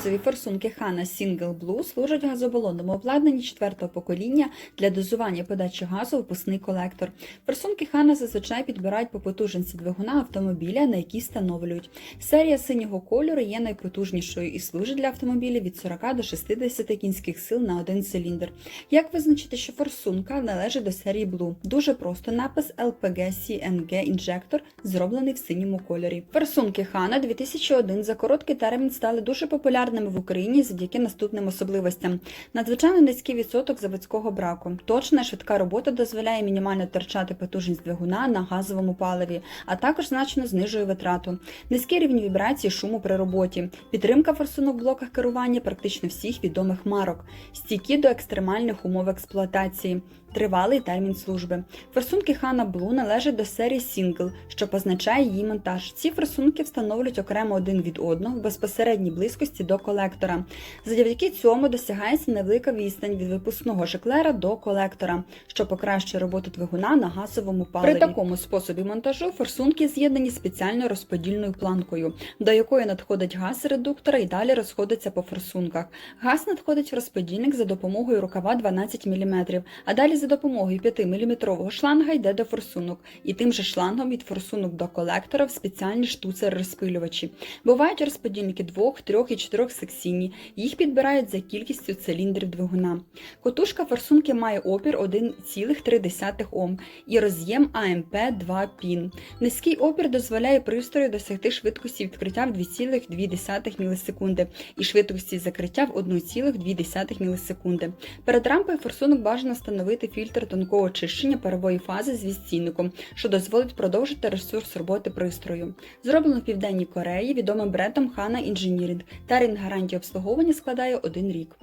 Газові форсунки Hana Single Blue служать газобалонному обладнанні четвертого покоління для дозування подачі газу у впускний колектор. Форсунки Hana зазвичай підбирають по потужності двигуна автомобіля, на який встановлюють. Серія синього кольору є найпотужнішою і служить для автомобілів від 40 до 60 кінських сил на один циліндр. Як визначити, що форсунка належить до серії Blue? Дуже просто напис LPG CNG інжектор зроблений в синьому кольорі. Форсунки Hana 2001 за короткий термін стали дуже популярними в Україні завдяки наступним особливостям: надзвичайно низький відсоток заводського браку. Точна швидка робота дозволяє мінімально втрачати потужність двигуна на газовому паливі, а також значно знижує витрату. Низький рівень вібрації шуму при роботі, підтримка форсунок в блоках керування практично всіх відомих марок, стійкі до екстремальних умов експлуатації. Тривалий термін служби. Форсунки Hana Blue належать до серії Single, що позначає її монтаж. Ці форсунки встановлюють окремо один від одного в безпосередній близькості до колектора. Завдяки цьому досягається невелика відстань від випускного жиклера до колектора, що покращує роботу двигуна на газовому паливі. При такому способі монтажу форсунки з'єднані спеціальною розподільною планкою, до якої надходить газ редуктора і далі розходиться по форсунках. Газ надходить в розподільник за допомогою рукава 12 мм, а далі за допомогою 5-мм шланга йде до форсунок, і тим же шлангом від форсунок до колектора в спеціальні штуцер-розпилювачі. Бувають розподільники 2, 3 і 4 секційні, їх підбирають за кількістю циліндрів двигуна. Котушка форсунки має опір 1,3 Ом і роз'єм АМП 2 пін. Низький опір дозволяє пристрою досягти швидкості відкриття в 2,2 мілісекунди і швидкості закриття в 1,2 мілісекунди. Перед рампою форсунок бажано встановити фільтр тонкого очищення парової фази з відстійником, що дозволить продовжити ресурс роботи пристрою. Зроблено в Південній Кореї відомим брендом Hana Engineering. Термін гарантії обслуговування складає один рік.